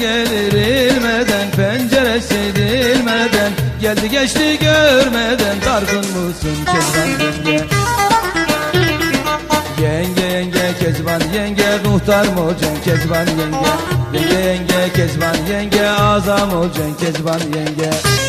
gelir ilmeden Penceresi dilmeden Geldi geçti görmeden Dargın mısın kezban? Yenge Yenge yenge kezban yenge Muhtar mı olacaksın kezban yenge? Yenge yenge kezban yenge Azam olacaksın kezban yenge.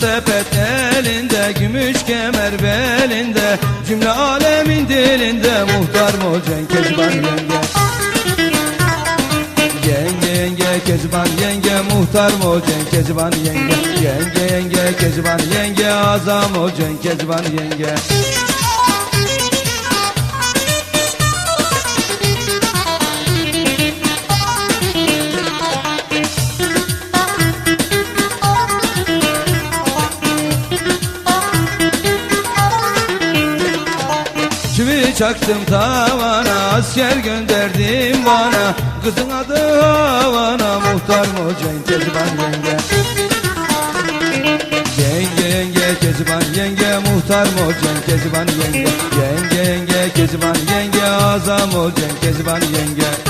Sepet elinde, gümüş kemer belinde Cümle alemin dilinde muhtar olacaksın Kezban yenge? Yenge yenge Kezban yenge muhtar olacaksın Kezban yenge? Yenge yenge Kezban yenge azam olacaksın Kezban yenge çaktım tavana asker gönderdim bana. Kızın adı Havana muhtar mı olacaksın Kezban yenge. Yenge yenge Kezban yenge muhtar mı olacaksın Kezban yenge. Yenge yenge Kezban yenge azam olacaksın Kezban yenge